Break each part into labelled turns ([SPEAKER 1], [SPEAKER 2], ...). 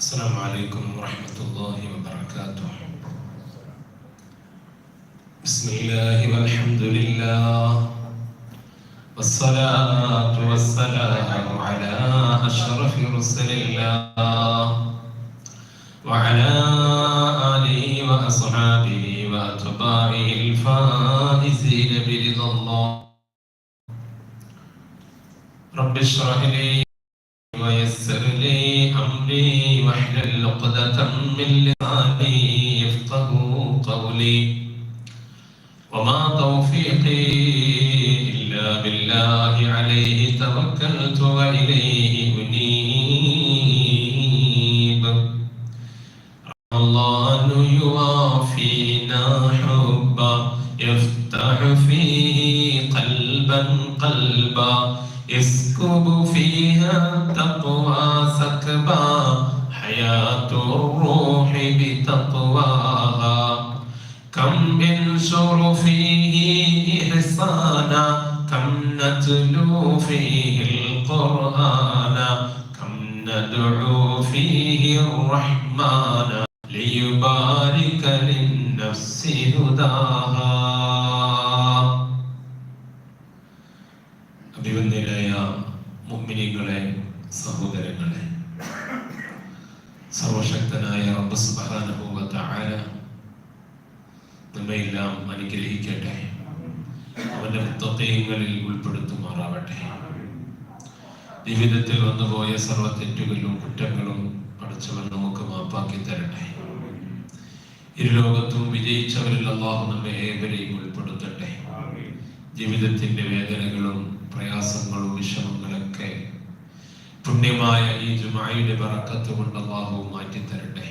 [SPEAKER 1] السلام عليكم ورحمة الله وبركاته. بسم الله والحمد لله. والصلاة والسلام على أشرف رسل الله وعلى آله وأصحابه وأتباعه الفائزين برضا الله. رب اشرح لي ويسر لي أمري واحلل عقدة من لساني يفقه قولي. وما توفيقي إلا بالله عليه توكلت وإليه أنيب. الله يوافينا حبا يفتح فيه قلبا قلبا. يسكب فيها التقوى سكبا حياة الروح بتقواها. كم ينشر فيه إحسانا نتلو فيه القرآن؟ كم ندعو فيه الرحمن ليبارك للنفس هداها؟ ജീവിതത്തിൽ വന്നുപോയ സർവ തെറ്റുകളും കുറ്റങ്ങളും പഠിച്ചവർ നമുക്ക് മാപ്പാക്കി തരട്ടെ ഇരുലോകത്തും വിജയിച്ചവരിൽ അള്ളാഹു നമ്മെ ഏവരെയും ഉൾപ്പെടുത്തട്ടെ. ജീവിതത്തിന്റെ വേദനകളും പ്രയാസങ്ങളും വിഷമങ്ങളൊക്കെ പുണ്യമായ ഈ ജുമായിയുടെ പറക്കത്ത് കൊണ്ട് അള്ളാഹു മാറ്റിത്തരട്ടെ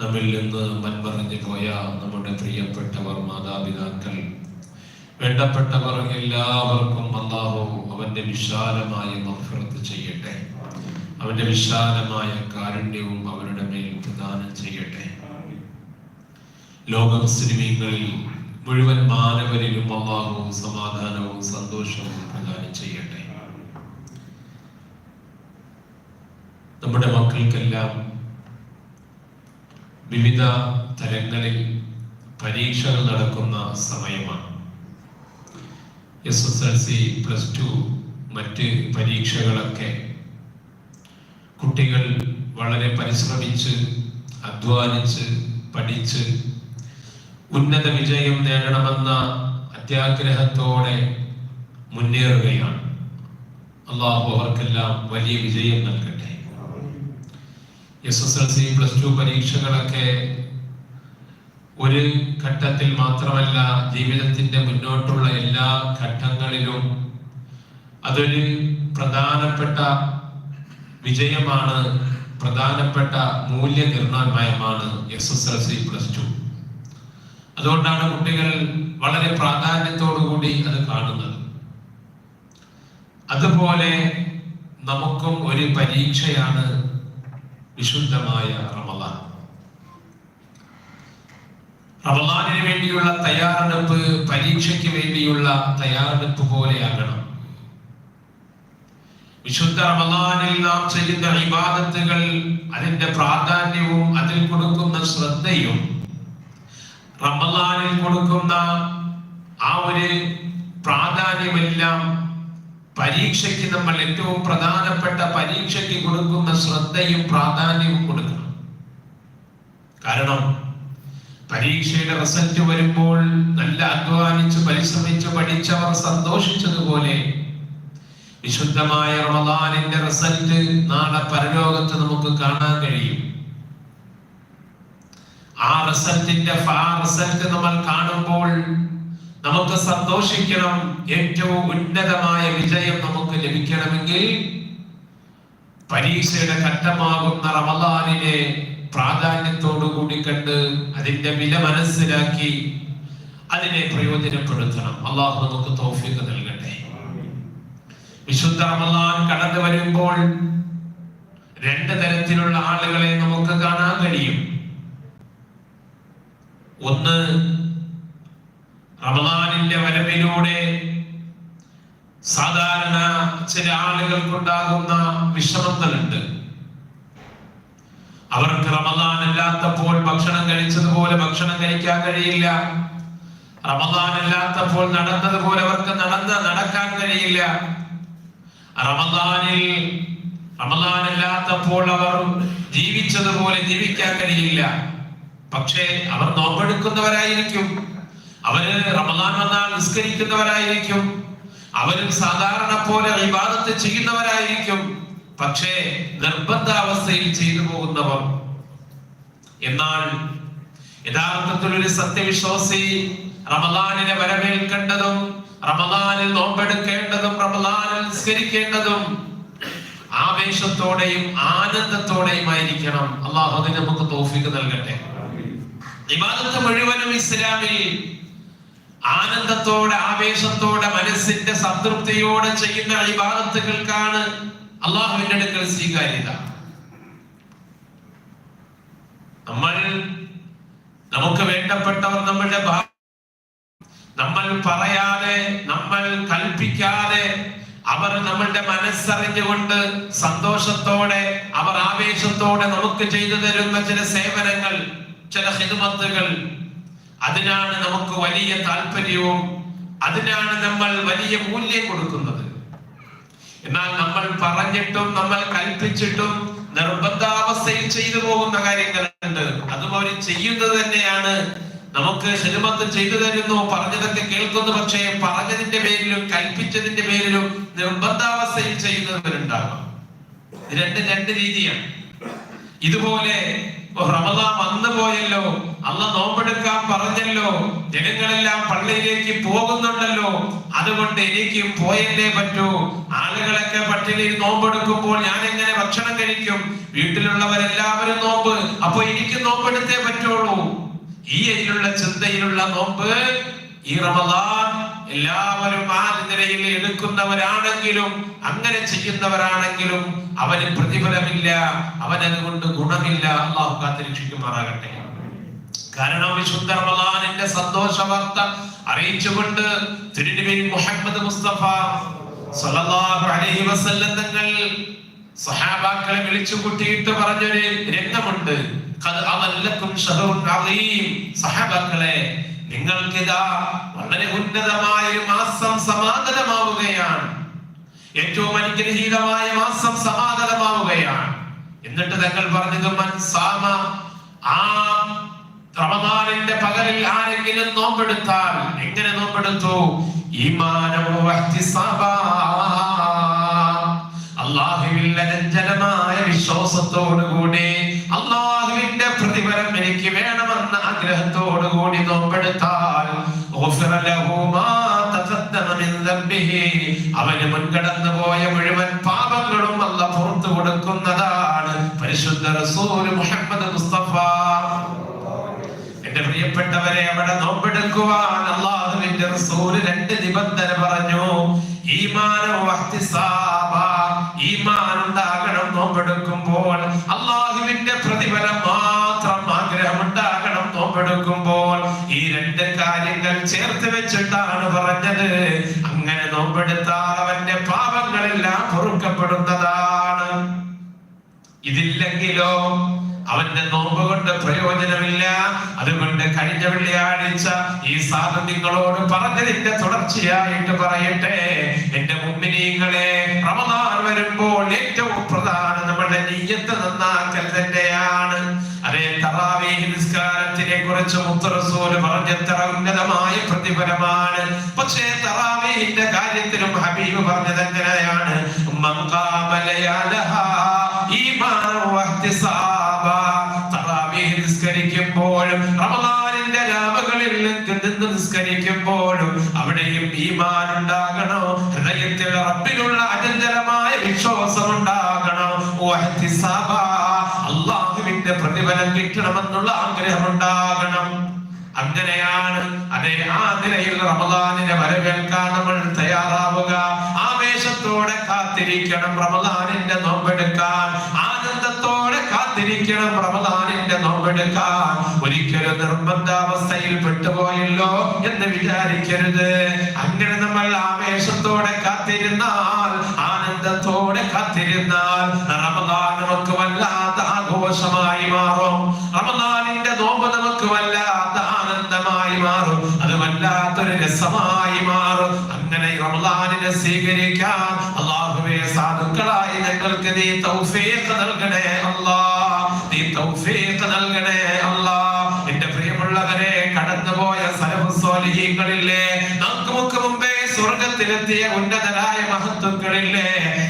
[SPEAKER 1] നമ്മിൽ നിന്ന് മൺമറഞ്ഞു പോയ നമ്മുടെ പ്രിയപ്പെട്ടവർ മാതാപിതാക്കൾ വേണ്ടപ്പെട്ടവർ എല്ലാവർക്കും അള്ളാഹു അവന്റെ വിശാലമായ മഫറത്ത് ചെയ്യട്ടെ. അവന്റെ വിശാലമായ കാരുണ്യവും അവരുടെ മേൽ പ്രദാനം ചെയ്യട്ടെ. ലോക മുസ്ലിമീങ്ങളിൽ മുഴുവൻ മാനവരിലും അള്ളാഹവും സമാധാനവും സന്തോഷവും പ്രദാനം ചെയ്യട്ടെ. നമ്മുടെ മക്കൾക്കെല്ലാം വിവിധ തലങ്ങളിൽ പരീക്ഷകൾ നടക്കുന്ന സമയമാണ്. S S L C plus two മറ്റ് പരീക്ഷകളൊക്കെ കുട്ടികൾ വളരെ പരിശ്രമിച്ച് അധ്വാനിച്ച് പഠിച്ച് ഉന്നത വിജയം നേടണമെന്ന അത്യാഗ്രഹത്തോടെ മുന്നേറുകയാണ്. അള്ളാഹു അവർക്കെല്ലാം വലിയ വിജയം നൽകട്ടെ. S S L C plus two പരീക്ഷകളൊക്കെ ഒരു ഘട്ടത്തിൽ മാത്രമല്ല ജീവിതത്തിന്റെ മുന്നോട്ടുള്ള എല്ലാ ഘട്ടങ്ങളിലും അതൊരു പ്രധാനപ്പെട്ട വിജയമാണ് പ്രധാനപ്പെട്ട മൂല്യനിർണയമാണ് S S L C plus two അതുകൊണ്ടാണ് കുട്ടികൾ വളരെ പ്രാധാന്യത്തോടു കൂടി അത് കാണുന്നത്. അതുപോലെ നമുക്കും ഒരു പരീക്ഷയാണ് വിശുദ്ധമായ റമദാൻ. റമദാനിന് വേണ്ടിയുള്ള തയ്യാറെടുപ്പ് പരീക്ഷയ്ക്ക് വേണ്ടിയുള്ള തയ്യാറെടുപ്പ് പോലെയാകണം. വിശുദ്ധ റമദാനിൽ നാം ചെയ്യുന്ന ഇബാദത്തുകൾ അതിന്റെ പ്രാധാന്യവും അതിൽ കൊടുക്കുന്ന ശ്രദ്ധയും റമദാനിൽ കൊടുക്കുന്ന ആ ഒരു പ്രാധാന്യമെല്ലാം പരീക്ഷയ്ക്ക് നമ്മൾ ഏറ്റവും പ്രധാനപ്പെട്ട പരീക്ഷയ്ക്ക് കൊടുക്കുന്ന ശ്രദ്ധയും പ്രാധാന്യവും കൊടുക്കണം. കാരണം പരീക്ഷയുടെ റിസൾട്ട് വരുമ്പോൾ നല്ല അധ്വാനിച്ച് പരിശ്രമിച്ച് പഠിച്ചവർ സന്തോഷിച്ചതുപോലെ വിശുദ്ധമായ റമദാനിന്റെ റിസൾട്ട് നാളെ പരലോകത്ത് നമുക്ക് കാണാൻ കഴിയും. ആ റിസൾട്ടിന്റെ ആ റിസൾട്ട് നമ്മൾ കാണുമ്പോൾ നമുക്ക് സന്തോഷിക്കണം. ഏറ്റവും ഉന്നതമായ വിജയം നമുക്ക് ലഭിക്കണമെങ്കിൽ പരീക്ഷയുടെ ഘട്ടമാകുന്ന റമദാനിനെ പ്രാധാന്യത്തോടു കൂടി കണ്ട് അതിന്റെ വില മനസ്സിലാക്കി അതിനെ പ്രയോജനപ്പെടുത്തണം. അള്ളാഹു നമുക്ക് തോഫിക്ക് നൽകട്ടെ. വിശുദ്ധ റമദാൻ കടന്നു വരുമ്പോൾ രണ്ട് തരത്തിലുള്ള ആളുകളെ നമുക്ക് കാണാൻ കഴിയും. ഒന്ന് റമദാനിന്റെ വരവിലൂടെ സാധാരണ ചില ആളുകൾക്കുണ്ടാകുന്ന വിഷമങ്ങളുണ്ട്. അവർക്ക് റമദാൻ അല്ലാത്തപ്പോൾ ഭക്ഷണം കഴിച്ചതുപോലെ ഭക്ഷണം കഴിക്കാൻ കഴിയില്ല. റമദാൻ അല്ലാത്തപ്പോൾ നടന്നതുപോലെ അവർക്ക് നടന്ന് നടക്കാൻ കഴിയില്ല. റമദാനിൽ റമദാൻ അല്ലാത്തപ്പോൾ അവർ ജീവിച്ചതുപോലെ ജീവിക്കാൻ കഴിയില്ല. പക്ഷേ അവർ നോമ്പെടുക്കുന്നവരായിരിക്കും. അവർ റമദാൻ വന്നാൽ നിസ്കരിക്കുന്നവരായിരിക്കും. അവരും സാധാരണ പോലെ വിവാദത്തെ ചെയ്യുന്നവരായിരിക്കും. പക്ഷേ നിർബന്ധാവസ്ഥയിൽ ചെയ്തു പോകുന്നവർ എന്നാൽ യഥാർത്ഥത്തിൽ ഒരു സത്യവിശ്വാസി റമദാനിനെ വരവേൽക്കേണ്ടതും റമദാനിൽ നോമ്പെടുക്കേണ്ടതും റമദാനിൽ നിസ്കരിക്കേണ്ടതും ആവേശത്തോടെയും ആനന്ദത്തോടെയും ആയിരിക്കണം അള്ളാഹു നമുക്ക് തോഫിക്ക് നൽകട്ടെ. വിവാദത്തെ മുഴുവനും ഇസ്ലാമിൽ ആനന്ദത്തോടെ ആവേശത്തോടെ മനസ്സിന്റെ സംതൃപ്തിയോടെ ചെയ്യുന്ന ഇബാദത്തുകൾക്കാണ് അള്ളാഹുവിന്റെ അടുക്കൽ സ്വീകാര്യത. നമ്മൾ നമുക്ക് വേണ്ടപ്പെട്ടവർ നമ്മളുടെ നമ്മൾ പറയാതെ നമ്മൾ കൽപ്പിക്കാതെ അവർ നമ്മളുടെ മനസ്സറിഞ്ഞുകൊണ്ട് സന്തോഷത്തോടെ അവർ ആവേശത്തോടെ നമുക്ക് ചെയ്തു തരുന്ന ചില സേവനങ്ങൾ ചില ഹിദ്മത്തുകൾ അതിനാണ് നമുക്ക് വലിയ താല്പര്യവും അതിനാണ് നമ്മൾ വലിയ മൂല്യം കൊടുക്കുന്നത്. എന്നാൽ നമ്മൾ പറഞ്ഞിട്ടും നമ്മൾ കൽപ്പിച്ചിട്ടും നിർബന്ധാവസ്ഥയിൽ ചെയ്തു പോകുന്ന കാര്യങ്ങളുണ്ട്. അതുപോലെ ചെയ്യുന്നത് തന്നെയാണ്. നമുക്ക് ഹിദ്മത്ത് ചെയ്തു തരുന്നു പറഞ്ഞതൊക്കെ കേൾക്കുന്നു പക്ഷേ പറഞ്ഞതിന്റെ പേരിലും കൽപ്പിച്ചതിന്റെ പേരിലും നിർബന്ധാവസ്ഥയിൽ ചെയ്യുന്നവരുണ്ടാകാം രണ്ട് രണ്ട് രീതിയാണ്. ഇതുപോലെ റമദാൻ വന്നു പോയല്ലോ. അല്ല നോമ്പെടുക്കാൻ പറഞ്ഞല്ലോ. ജനങ്ങളെല്ലാം പള്ളിയിലേക്ക് പോകുന്നുണ്ടല്ലോ. അതുകൊണ്ട് എനിക്ക് പോയല്ലേ പറ്റൂ. ആളുകളൊക്കെ പട്ടിണിയിൽ നോമ്പെടുക്കുമ്പോൾ ഞാൻ എങ്ങനെ ഭക്ഷണം കഴിക്കും? വീട്ടിലുള്ളവരെല്ലാവരും നോമ്പ്. അപ്പൊ എനിക്ക് നോമ്പെടുത്തേ പറ്റുള്ളൂ. ഈ ചിന്തയിലുള്ള നോമ്പ് ഈ റമദാൻ എല്ലാവരും ആ നിലയിൽ എടുക്കുന്നവരാണെങ്കിലും അങ്ങനെ ചെയ്യുന്നവരാണെങ്കിലും അവന് പ്രതിഫലമില്ല അവനതുകൊണ്ട് ഗുണമില്ല. അള്ളാഹു കാത്തിരക്ഷിക്കുമാറാകട്ടെ. കാരണം വിശുദ്ധ റമദാനിന്റെ സന്തോഷ വാർത്ത അറിയിച്ചുകൊണ്ട് തിരുനബി മുഹമ്മദ് മുസ്തഫ സല്ലല്ലാഹു അലൈഹി വസല്ലം തങ്ങൾ സഹാബാക്കളെ വിളിച്ചു കൂട്ടിയിട്ട് പറഞ്ഞൊരു രംഗമുണ്ട്. സഹാബാക്കളെ നിങ്ങൾക്കിതാ വളരെ ഉന്നതമായ ഒരു മാസം സമാഗതമാവുകയാണ്. ഏറ്റവും അനുഗ്രഹീതമായ മാസം സമാഗതമാവുകയാണ്. എന്നിട്ട് തങ്ങൾ പറഞ്ഞത് മൻസാമ ആ റമദാനിന്റെ പകലിൽ ആരെങ്കിലും നോമ്പെടുത്താൽ എങ്ങനെ നോമ്പെടുത്തു? അള്ളാഹുവിൽ അനഞ്ജനമായ വിശ്വാസത്തോടുകൂടി അള്ളാഹുവിന്റെ പ്രതിഫലം എനിക്ക് വേണമെന്ന ആഗ്രഹത്തോടുകൂടി നോമ്പെടുത്താൽ. അവന് മുൻകടന്നു പോയ മുഴുവൻ പാപങ്ങളും അല്ല പുറത്തു കൊടുക്കുന്നതാണ്. പരിശുദ്ധ റസൂൽ മുഹമ്മദ് മുസ്തഫ. എന്റെ പ്രിയപ്പെട്ടവരെ അവിടെ നോമ്പെടുക്കുവാൻ അള്ളാഹുവിന്റെ റസൂൽ രണ്ട് നിബന്ധന പറഞ്ഞു. ഈമാനോ ഉണ്ടാകണം നോമ്പെടുക്കുമ്പോൾ. അള്ളാഹുവിന്റെ നോമ്പെടുക്കുമ്പോൾ ഈ രണ്ട് കാര്യങ്ങൾ ചേർത്ത് വെച്ചിട്ടാണ് പറഞ്ഞത്. അങ്ങനെ നോമ്പെടുത്താൽ അവന്റെ പാപങ്ങളെല്ലാം പൊറുക്കപ്പെടുന്നതാണ്. ഇതില്ലെങ്കിലോ അവന്റെ നോമ്പ് കൊണ്ട് പ്രയോജനമില്ല. അതുകൊണ്ട് കഴിഞ്ഞ വെള്ളിയാഴ്ച ഈ സാധു നിങ്ങളോട് പറഞ്ഞതിന്റെ തുടർച്ചയായിട്ട് പറയട്ടെ. എന്റെ മുമ്പിനീങ്ങളെ റമദാൻ വരുമ്പോൾ ഏറ്റവും പ്രധാനം നമ്മുടെ നീയത്ത് നന്നാക്കൽ തന്നെയാണ്. കുറിച്ച് മുത്തറസൂൽ പറഞ്ഞത്ര ഉന്നതമായ പ്രതിഫലമാണ്. പക്ഷേ തറാവീഹിന്റെ കാര്യത്തിലും ഹബീബ് പറഞ്ഞത് എങ്ങനെയാണ്? നിസ്കരിക്കുമ്പോഴും റമദാനിന്റെ രാവുകളിൽ നിസ്കരിക്കുമ്പോഴും അവിടെയും ഈമാൻ ഉണ്ടാകണോ ഹൃദയത്തിൽ റബ്ബിലുള്ള അചഞ്ചലമായ വിശ്വാസം ഉണ്ടാകണം അള്ളാഹുവിന്റെ കിട്ടണമെന്നുള്ള ആഗ്രഹം ഉണ്ടാകണം അങ്ങനെയാണ് അതേ ആ നിലയിൽ റമദാനിനെ വരവേൽക്കാൻ നമ്മൾ തയ്യാറാവുക. ആവേശത്തോടെ കാത്തിരിക്കണം റമദാനിന്റെ നോമ്പെടുക്കാൻ. ആനന്ദത്തോടെ കാത്തിരിക്കണം റമദാനിന്റെ നോമ്പെടുക്കാൻ. ഒരിക്കലും നിർബന്ധാവസ്ഥയിൽ പെട്ടുപോയല്ലോ എന്ന് വിചാരിക്കരുത്. അങ്ങനെ നമ്മൾ ആവേശത്തോടെ കാത്തിരുന്നാൽ ആനന്ദത്തോടെ കാത്തിരുന്നാൽ റമദാൻ നമുക്ക് വല്ലാത്ത ആഘോഷം സന്തോഷമായി മാറും. റമദാനിന്റെ നോമ്പ് നമുക്ക് വല്ലാത്ത ആനന്ദമായി മാറും. അത് വല്ലാത്തൊരു രസമായി മാറും. അങ്ങനെ റമദാനിനെ സ്വീകരിക്കാൻ അള്ളാഹുവെ സാധുക്കളായി ഞങ്ങൾക്ക് നീ തൗഫീഖ് നൽകണേ അല്ലാ. നീ തൗഫീഖ് നൽകണേ അല്ലാ. എന്റെ പ്രിയമുള്ളവരെ കടന്നുപോയ സലഫ് സ്വാലിഹീങ്ങളില്ലേ നമുക്ക് മുക്ക് മുമ്പേ സ്വർഗത്തിലെത്തിയ ഉന്നതരായ മഹത്വക്കളില്ലേ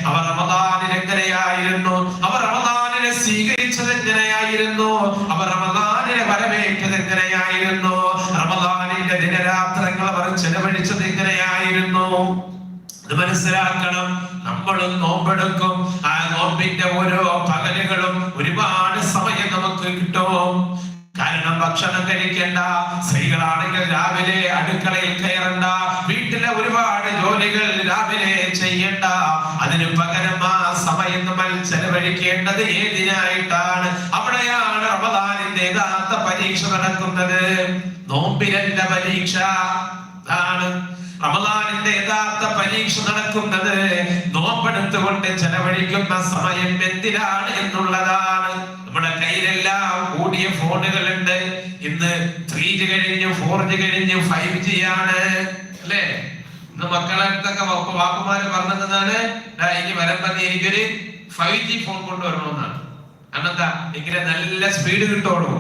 [SPEAKER 1] അവർ റമദാനിൽ എങ്ങനെയായിരുന്നു? അവർ സ്വീകരിച്ചത് എങ്ങനെയായിരുന്നു? അവർ റമദാനിനെ വരവേറ്റത് എങ്ങനെയായിരുന്നു? റമദാനിന്റെ ദിനരാത്രങ്ങൾ അവർ ചെലവഴിച്ചത് എങ്ങനെയായിരുന്നു? അത് മനസ്സിലാക്കണം. നമ്മളും നോമ്പെടുക്കും. ആ നോമ്പിന്റെ ഓരോ പകലുകളും ഒരുപാട് സമയം നമുക്ക് കിട്ടും. കാരണം ഭക്ഷണം കഴിക്കണ്ട. സ്ത്രീകളാണെങ്കിൽ രാവിലെ അടുക്കളയിൽ കയറണ്ട. വീട്ടിലെ ഒരുപാട് ജോലികൾ രാവിലെ ചെയ്യണ്ട അതിന് പകരം ആ സമയം നമ്മൾ ചെലവഴിക്കേണ്ടത് ഏതിനായിട്ടാണ്? അവിടെയാണ് റമദാനിന്റെ യഥാർത്ഥ പരീക്ഷ നടക്കുന്നത്. നോമ്പിലല്ല പരീക്ഷ. ആണ് റമദാനിന്റെ യഥാർത്ഥ പരീക്ഷ നടക്കുന്നത്. നോമ്പെടുത്തുകൊണ്ട് ചെലവഴിക്കുന്ന സമയം എന്തിനാണ് എന്നുള്ളതാണ്. നമ്മുടെ കയ്യിലെല്ലാം കൂടിയ ഫോണുകളുണ്ട്. ഇന്ന് ത്രീ ജി കഴിഞ്ഞു ഫോർ ജി കഴിഞ്ഞു ഫൈവ് ജി ആണ്. അല്ലേ? ഇന്ന് മക്കളെ അടുത്തൊക്കെ വാപ്പമാര് പറഞ്ഞതാണ് ഇനി വരമ്പതി എനിക്കൊരു ഫൈവ് ജി ഫോൺ കൊണ്ടുവരണമെന്നാണ് കാരണം എന്താ എങ്കിലേ നല്ല സ്പീഡ് കിട്ടുള്ളൂ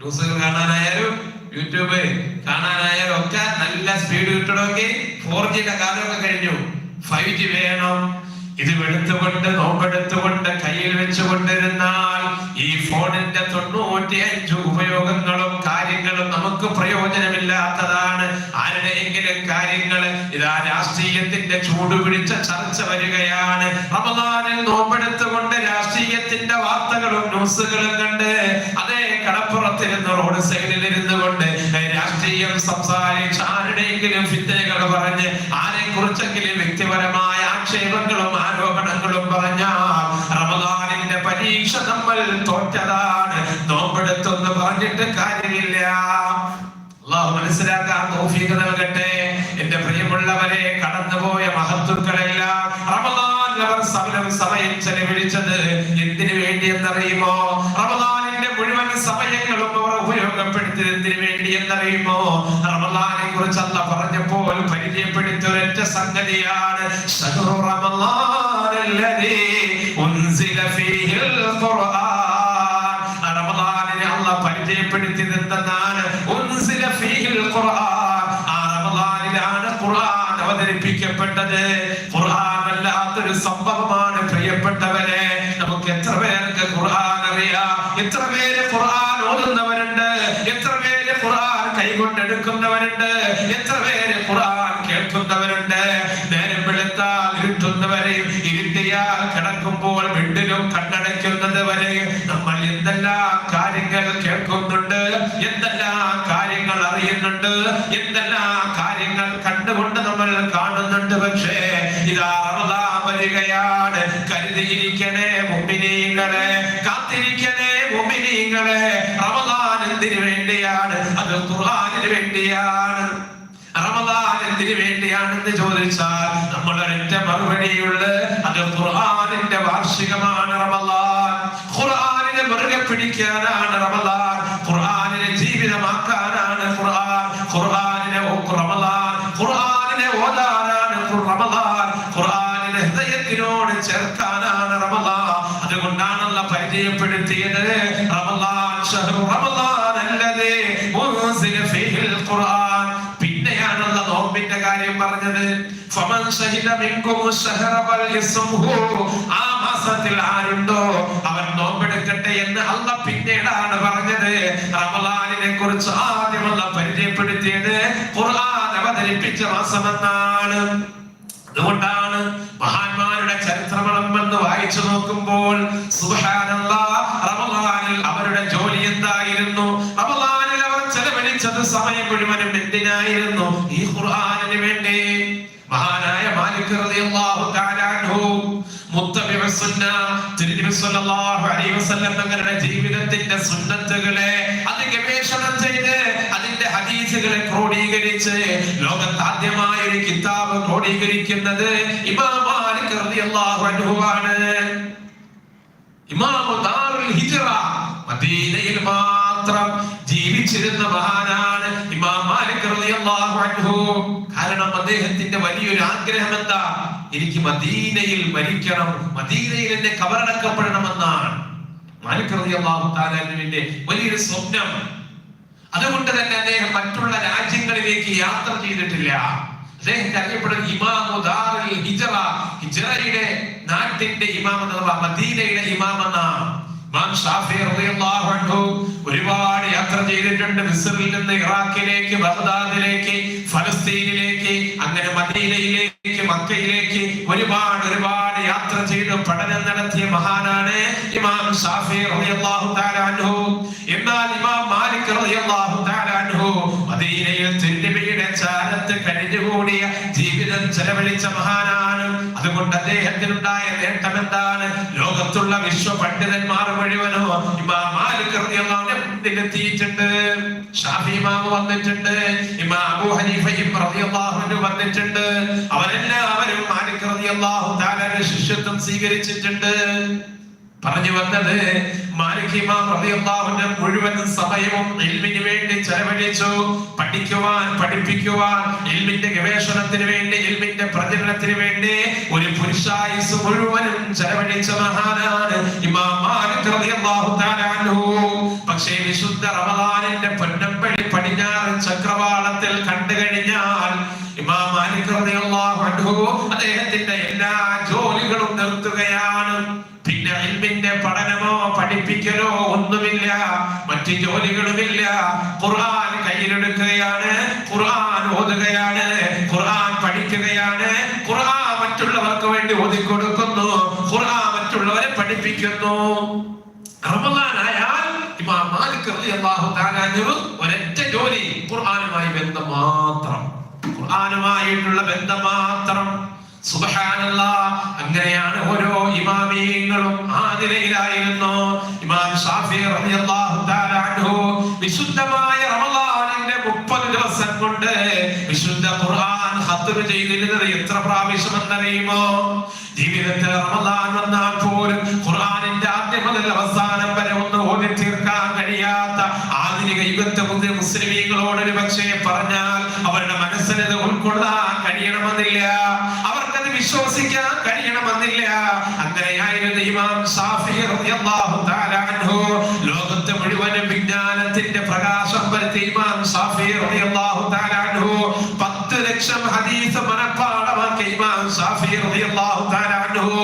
[SPEAKER 1] ന്യൂസുകൾ കാണാനായാലും യൂട്യൂബ് കാണാനായാലും ഒക്കെ നല്ല സ്പീഡ് കിട്ടണമെങ്കിൽ ഫോർ ജിയുടെ കാലമൊക്കെ കഴിഞ്ഞു. ഫൈവ് ജി വേണം. ഇത് വെളുത്തുകൊണ്ട് നോമ്പെടുത്തുകൊണ്ട് കയ്യിൽ വെച്ചുകൊണ്ടിരുന്നാൽ ഈ ഫോണിന്റെ തൊണ്ണൂറ്റി അഞ്ച് ഉപയോഗങ്ങളും കാര്യങ്ങളും നമുക്ക് പ്രയോജനമില്ലാത്തതാണ്. കാര്യങ്ങൾ ഇതാ രാഷ്ട്രീയത്തിന്റെ ചൂടുപിടിച്ച ചർച്ച വരികയാണ്. റമദാനിൽ നോമ്പെടുത്തുകൊണ്ട് രാഷ്ട്രീയത്തിന്റെ വാർത്തകളും ന്യൂസുകളും കണ്ട് അതേ കടപ്പുറത്തിരുന്ന് റോഡ് സൈഡിൽ ഇരുന്നു കൊണ്ട് രാഷ്ട്രീയം സംസാരിച്ച് ആരുടെയെങ്കിലും ഫിത്തനകൾ പറഞ്ഞ് ആരെ കുറിച്ചെങ്കിലും വ്യക്തിപരമായ ആക്ഷേപങ്ങളും ആരോപണങ്ങളും പറഞ്ഞാൽ റമദാനിന്റെ പരീക്ഷ നമ്മൾ തോറ്റതാണ് നോമ്പെടുത്തൊന്ന് പറഞ്ഞിട്ട് കാര്യമില്ല അള്ളാഹു മനസ്സിലാക്കാൻ തൗഫീഖ് നൽകട്ടെ എന്റെ പ്രിയമുള്ളവരെ കടന്നുപോയ മഹത്തുക്കളെല്ലാം റമദാനിൽ അവർ സമരം സമയം ചെലവഴിച്ചത് എന്തിനു വേണ്ടി എന്നറിയുമോ റമദാനിന്റെ മുഴുവൻ സമയങ്ങളും അവർ ഉപയോഗപ്പെടുത്തിയത് എന്തിനു വേണ്ടി റമലാനെ കുറിച്ച് അല്ല പറഞ്ഞപ്പോൾ പരിചയപ്പെടുത്തിയ ഒരൊറ്റ സംഗതിയാണ്. ശഹ്റു പക്ഷേ ഇതാ വരികയാണ് കരുതിയിരിക്കണേ മുമ്പിനീങ്ങളെ കാത്തിരിക്കണേ മുമ്പിനീങ്ങളെ. റമദാൻ എന്തിനു വേണ്ടിയാണ് അത് ഖുർആനിന് വേണ്ടിയാണ്. റമദാൻ എന്തിനു വേണ്ടിയാണെന്ന് ചോദിച്ചാൽ നമ്മൾ ഒരൊറ്റ മറുപടിയുള്ളു അത് ഖുർആനിന്റെ വാർഷികമാണ് റമദാൻ. ഖുർആനിനെ മുറുകെ പിടിക്കാനാണ് റമദാൻ. ഷഹിദ മിൻകും ശഹറ ഫൽയസ്മുഹു ആ മാസത്തിൽ ആരുണ്ടോ? അവൻ നോമ്പെടുക്കട്ടെ എന്ന് അല്ല പിന്നീടാണ് പറഞ്ഞത്. റമദാനിനെ കുറിച്ച് ആദ്യമല്ല പരിചയപ്പെടുത്തിയത് ഖുർആൻ അവതരിപ്പിച്ച മാസമെന്നാണ്. അതുകൊണ്ടാണ് മഹാന്മാരുടെ ചരിത്രമെന്ന് വായിച്ചു നോക്കുമ്പോൾ റമദാനിൽ അവരുടെ ജോലി എന്തായിരുന്നു? റമലാനിൽ അവർ ചെലവഴിച്ചത് സമയം മുഴുവനും എന്തിനായിരുന്നു? ഈ ഖുർആനിന് തങ്ങളുടെ ജീവിതത്തിന്റെ സുന്നത്തുകളെ അത് ഗവേഷണം ചെയ്ത് അതിന്റെ ഹദീസുകളെ ക്രോഡീകരിച്ച് ലോകത്ത് ആദ്യമായ ഒരു കിതാബ് ക്രോഡീകരിക്കുന്നത് ഇമാം മാലിക് റളിയല്ലാഹു അൻഹു ആണ് ഇമാം ദാറുൽ ഹിജ്റ മദീനയിൽ മാത്രം ജീവിച്ചിരുന്ന മഹാനാണ് ഇമാം മാലിക് റളിയല്ലാഹു അൻഹു. കാരണം അദ്ദേഹത്തിന്റെ വലിയൊരു ആഗ്രഹം എന്താ? എനിക്ക് മദീനയിൽ മരിക്കണം മദീനയിൽ എന്നെ കബറടക്കപ്പെടണമെന്നാണ്. മാലിക് റളിയല്ലാഹു തആലാവിന്റെ വലിയൊരു സ്വപ്നം. അതുകൊണ്ട് തന്നെ അദ്ദേഹം മറ്റുള്ള രാജ്യങ്ങളിലേക്ക് യാത്ര ചെയ്തിട്ടില്ല. ഇമാമു ഇമാം ഇമാം ഇമാം ഒരുപാട് യാത്ര ചെയ്തിട്ടുണ്ട്. മിസ്റിൽ നിന്ന് ഇറാഖിലേക്ക് ബഗ്ദാദിലേക്ക് ഫലസ്തീനിലേക്ക് അങ്ങനെ മദീനയിലേക്ക് മക്കയിലേക്ക് ഒരുപാട് ഒരുപാട് യാത്ര ചെയ്ത് പഠനം നടത്തിയ മഹാനാണ് ഇമാം ഷാഫി റളിയല്ലാഹു തആല അൻഹു. എന്നാൽ ഇമാം മാലിക് റളിയല്ലാഹു തആല അൻഹു മദീനയിൽ തിരുനബിയുടെ ചാരത്ത് കഴിഞ്ഞുകൂടിയ ജീവിതം അതുകൊണ്ട് അദ്ദേഹത്തിനുണ്ടായ നേട്ടം എന്താണ് ലോകത്തുള്ള വിശ്വ പണ്ഡിതന്മാർ മുഴുവനോ ഇമാം മാലിക് മുന്നിലെത്തിയിട്ടുണ്ട് ഷാഫി ഇമാം വന്നിട്ടുണ്ട്. ഇമാം അബൂ ഹനീഫയും റളിയല്ലാഹു വന്നിട്ടുണ്ട്. അവരെല്ലാവരും മാലിക് റളിയല്ലാഹു തആലയുടെ ശിഷ്യത്വം സ്വീകരിച്ചിട്ടുണ്ട്. പറഞ്ഞു വന്നത് മുഴുവൻ സമയവും ഇൽമിന് വേണ്ടി ചെലവഴിച്ചു. പഠിക്കുവാൻ പഠിപ്പിക്കുവാൻ എൽമിന്റെ ഗവേഷണത്തിന് വേണ്ടി എൽമിന്റെ പ്രചരണത്തിന് വേണ്ടി ഒരു പുരുഷായുസ് മുഴുവനും ചെലവഴിച്ച മഹാനാണ് ഇമാം മാലിക് റളിയല്ലാഹു തആല അൻഹു. പക്ഷേ വിശുദ്ധ റമദാനിന്റെ പൊന്നമ്പഴി പടിഞ്ഞാറ് ചക്രവാളത്തിൽ കണ്ടു കഴിഞ്ഞാൽ ഇമാം മാലിക് റളിയല്ലാഹു അൻഹു അദ്ദേഹത്തിന്റെ എല്ലാ ജോലികളും നിർത്തുകയാണ് പിന്നെ ഇൽമിന്റെ പഠനമോ പഠിപ്പിക്കലോ ഒന്നുമില്ല മറ്റ് ജോലികളുമില്ല ഖുർആൻ കയ്യിലെടുക്കുകയാണ് ഖുർആൻ ഓതുകയാണ് ഖുർആൻ പഠിക്കുകയാണ് ഖുർആൻ മറ്റുള്ളവർക്ക് വേണ്ടി ഓതിക്കൊടുക്കുന്നു ഖുർആൻ മറ്റുള്ളവരെ പഠിപ്പിക്കുന്നു ആയാൽ ഇമാം മാലിക് റളിയല്ലാഹു തആല ഒരൊറ്റ ജോലി ഖുർആനുമായി ബന്ധം മാത്രം. ഖുർആനുമായിട്ടുള്ള ബന്ധം മാത്രം. സുബ്ഹാനല്ലാ അങ്ങനെയാണ് ഓരോ ഇമാമീങ്ങളും ആ നിലയിലായിരുന്നു. ഇമാം ഷാഫി റളിയല്ലാഹു തആല അൻഹു വിശുദ്ധമായ റമദാനിന്റെ 30 ദിവസം കൊണ്ട് വിശുദ്ധ ഖുർആൻ ഖത്മ ചെയ്തിരുന്നത് എത്ര പ്രാവശ്യം എന്നറിയുമോ ജീവിതത്തിൽ റമദാൻ വന്നാൽ പോലും അവസാനം വരെ ഒന്ന് ഓതി തീർക്കാൻ കഴിയാത്ത ആധുനിക യുഗത്തെ പുതിയ മുസ്ലിമീങ്ങളോട് ഒരു പക്ഷേ പറഞ്ഞാൽ അവരുടെ മനസ്സിനത് ഉൾക്കൊള്ളാൻ കഴിയണമെന്നില്ല. അവർക്കത് വിശ്വസിക്കാൻ കഴിയണമെന്നില്ല. അങ്ങനെയായിരുന്നു ഇമാം ഷാഫി റളിയല്ലാഹു തആല അൻഹു ലോകത്തെ മുഴുവൻ വിജ്ഞാനത്തിന്റെ പ്രകാശം പരത്തിയ ഇമാം ഷാഫി റളിയല്ലാഹു തആല അൻഹു പത്ത് ലക്ഷം ഹദീസ് മനഃപ്പാഠമാക്കിയ ഇമാം ഷാഫി റളിയല്ലാഹു തആല അൻഹു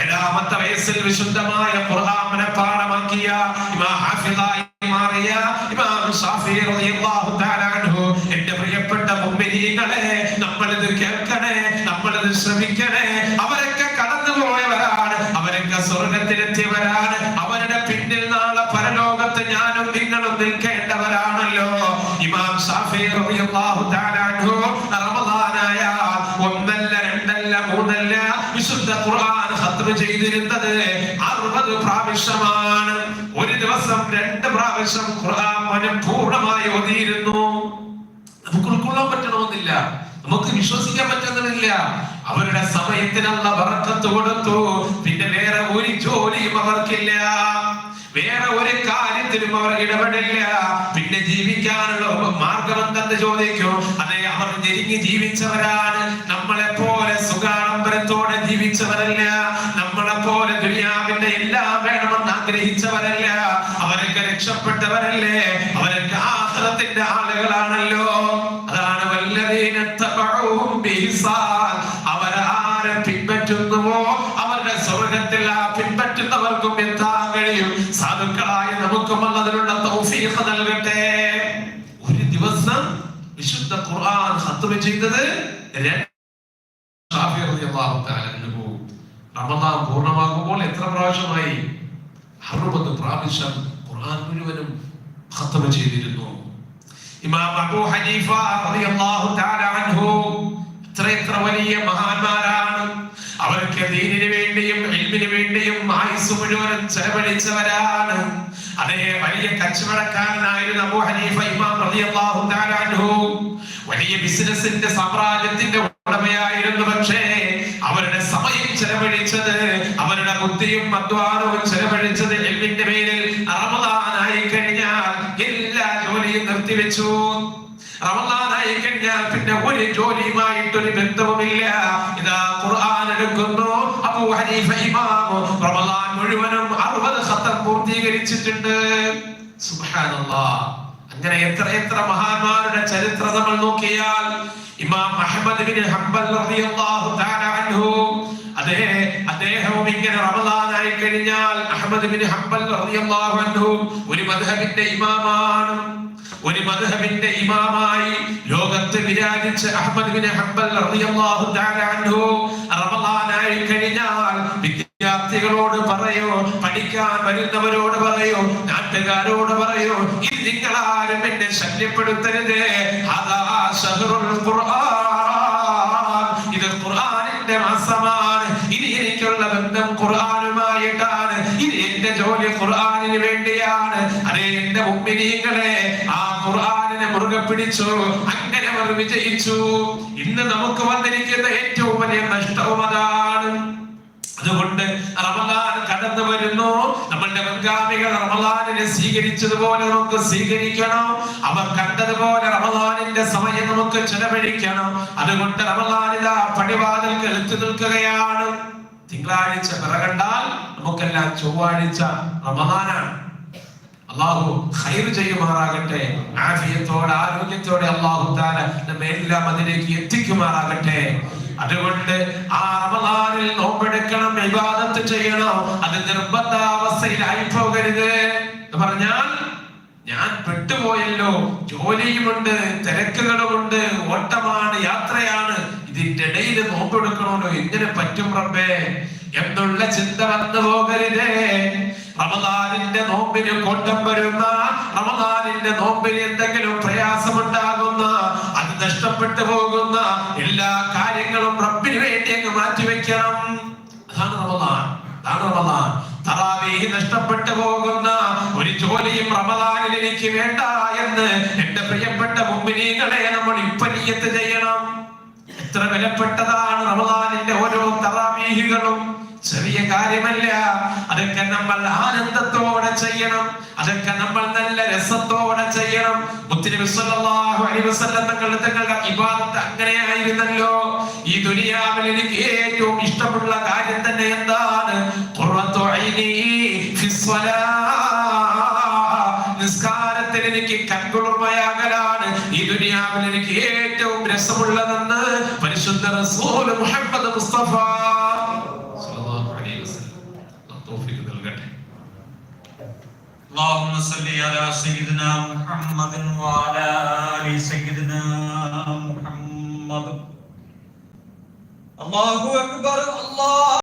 [SPEAKER 1] ഏഴാമത്തെ വയസ്സിൽ വിശുദ്ധമായ ഖുർആൻ ഇമാം ഷാഫി റളിയല്ലാഹു അവരുടെ സമയത്തിനുള്ള ബറക്കത്ത് കൊടുത്തു. പിന്നെ വേറെ ഒരു ജോലിയും അവർക്കില്ല. വേറെ ഒരു കാര്യത്തിലും അവർ ഇടപെടില്ല. പിന്നെ ജീവിക്കാനുള്ള മാർഗം എന്തെന്ന് ചോദിക്കും? അതെ അവർ ഞെരുങ്ങി ജീവിച്ചവരാണ് റമദാൻ പൂർണമാകുമ്പോൾ എത്ര പ്രാവശ്യമായി അറുപത് പ്രാവശ്യം ഖുർആൻ മുഴുവനും ഖത്തമ ചെയ്തിരുന്നു? ഇമാം അബൂ ഹനീഫ റളിയല്ലാഹു തആല അൻഹു എത്ര എത്ര വലിയ മഹാന്മാരാണ്. അവർക്ക് ദീനിനു വേണ്ടിയും ഇൽമിനു വേണ്ടിയും ആയുസ് മുഴുവനും ചെലവഴിച്ചവരാണ്. അതേ വലിയ കച്ചവടക്കാരനായിരുന്നു അബൂ ഹനീഫ ഇമാം റളിയല്ലാഹു തആല അൻഹു വലിയ ബിസിനസിന്റെ സാമ്രാജ്യത്തിന്റെ ഉടമയായിരുന്നു. പക്ഷേ അവരുടെ സമയം ചെലവഴിച്ചത് അവരുടെ ബുദ്ധിയും അധ്വാനവും ചെലവഴിച്ചത് എല്ലിന്റെ പേരിൽ റമദാനായി കഴിഞ്ഞാൽ എല്ലാ ജോലിയും നിർത്തിവെച്ചു. റമദാനായി കഴിഞ്ഞാൽ പിന്നെ ഒരു ജോലിയുമായിട്ട് ഒരു ബന്ധവുമില്ല. ഇതാ ഖുർആൻ എടുക്കുന്നു. അബൂ ഹനീഫ ഇമാം റമദാൻ മുഴുവനും 60 ഖത്തം പൂർത്തീകരിച്ചിട്ടുണ്ട്. സുബ്ഹാനല്ലാഹ് അങ്ങനെ എത്ര എത്ര മഹാന്മാരുടെ ചരിത്രം നമ്മൾ നോക്കിയാൽ ഇമാം അഹ്മദ് ബിൻ ഹംബൽ റളിയല്ലാഹു തആല അൻഹു അതേ അദ്ദേഹവും ഇങ്ങനെ റമദാനായി കഴിഞ്ഞാൽ അഹ്മദ് ബിൻ ഹംബൽ റളിയല്ലാഹു അൻഹു ഒരു മദ്ഹബിന്റെ ഇമാമാണ്. ഒരു മദ്ഹബിന്റെ ഇമാമായി ലോകത്ത് വിരാജിച്ച അഹ്മദ് ബിൻ ഹംബൽ റളിയല്ലാഹു തആല അൻഹു റമദാനായി കഴിഞ്ഞാൽ വിദ്യാർത്ഥികളോട് പറയോ പഠിക്കാൻ വരുന്നവരോട് പറയോ നാട്ടുകാരോട് പറയോ ഇത് നിങ്ങളാരും എന്നെ ശല്യപ്പെടുത്തരുത്. അതാ ഷഹറുൽ ഖുർആൻ. ഇത് ഖുർആനിന്റെ മാസമാണ്. ഇനി എനിക്കുള്ള ബന്ധം ഖുർആനുമായിട്ടാണ്. ഇത് എന്റെ ജോലി ഖുർആനിന് വേണ്ടിയാണ്. അതേ എന്റെ മുമ്പിനീങ്ങളെ ആ ഖുർആനിനെ മുറുകെ പിടിച്ചു അങ്ങനെ അവർ വിജയിച്ചു. ഇന്ന് നമുക്ക് വന്നിരിക്കുന്ന ഏറ്റവും വലിയ നഷ്ടവും അതാണ് അതുകൊണ്ട് റമദാൻ കടന്നു വരുന്നു. നമ്മളുടെ മുൻഗാമികൾ റമദാനിനെ സ്വീകരിച്ചതുപോലെ നമുക്ക് സ്വീകരിക്കണം. അവർ കണ്ടതുപോലെ റമദാനിന്റെ സമയം നമുക്ക് ചെലവഴിക്കണം. അതുകൊണ്ട് റമദാൻ ഇതാ പടിവാതിൽക്ക് എത്തി നിൽക്കുകയാണ്. തിങ്കളാഴ്ച പിറകണ്ടാൽ നമുക്കെല്ലാം ചൊവ്വാഴ്ച റമദാനാണ്. അള്ളാഹു ഹൈർ ചെയ്യുമാറാകട്ടെ. ആഫിയത്തോടെ ആരോഗ്യത്തോടെ അള്ളാഹു താന നമ്മെ എല്ലാം അതിലേക്ക് എത്തിക്കുമാറാകട്ടെ. അതുകൊണ്ട് ആ റമദാനിൽ നോമ്പെടുക്കണം ഇബാദത്ത് ചെയ്യണം അത് നിർബന്ധാവസ്ഥയിലായി പോകരുത് എന്ന് പറഞ്ഞാൽ ഞാൻ പെട്ടുപോയല്ലോ ജോലിയുമുണ്ട് തിരക്കുകളുമുണ്ട് ഓട്ടമാണ് യാത്രയാണ്. ഇതിന്റെ ഇടയിൽ നോമ്പെടുക്കണമല്ലോ എങ്ങനെ പറ്റും റബ്ബേ? എന്നുള്ള ചിന്ത വന്നു പോകരുതേ. റമദാനിന്റെ നോമ്പിന് കോട്ടം വരുന്ന റമദാനിന്റെ നോമ്പിന് എന്തെങ്കിലും പ്രയാസമുണ്ടാകുന്ന നഷ്ടപ്പെട്ടു പോകുന്ന എല്ലാ കാര്യങ്ങളും റബ്ബിന് വേണ്ടി അങ്ങ് മാറ്റിവെക്കണം അതാണ് റമദാൻ. അതാണ് റമദാൻ. തറാവീഹ് നഷ്ടപ്പെട്ടു പോകുന്ന ഒരു ജോലിയും റമദാനിൽ എനിക്ക് വേണ്ട എന്ന് എന്റെ പ്രിയപ്പെട്ട മുമ്പിനീകളെ നമ്മൾ ഇപ്പനിയത്ത് ചെയ്യണം. എത്ര വിലപ്പെട്ടതാണ് റമദാനിന്റെ ഓരോ തറാവീഹുകളും. ചെറിയ കാര്യമല്ല. അതൊക്കെ നമ്മൾ ആനന്ദത്തോടെ ചെയ്യണം. അതൊക്കെ നമ്മൾ നല്ല രസത്തോടെ ചെയ്യണം. മുത്തുനബി സല്ലല്ലാഹു അലൈഹി വസല്ലം തങ്ങളുടെ ഇബാദത്ത് അങ്ങനെയായിരുന്നല്ലോ. ഈ ദുനിയാവിൽ എനിക്ക് ഏറ്റവും ഇഷ്ടമുള്ള കാര്യം തന്നെ എന്താണ്? ഖുർറത്തു ഐനി ഫിസ്സലാ നിസ്കാരത്തിൽ എനിക്ക് കൺകുളിർമയാകലാണ്. ഈ ദുനിയാവിൽ എനിക്ക് ഏറ്റവും രസമുള്ളതെന്ന് പരിശുദ്ധ റസൂൽ മുഹമ്മദ് മുസ്തഫ സ്വല്ലല്ലാഹു അലൈഹി വസല്ലം അല്ലാഹു തൗഫീഖ് നൽകട്ടെ
[SPEAKER 2] اللهم صل على سيدنا محمد وعلى ال سيدنا محمد الله اكبر الله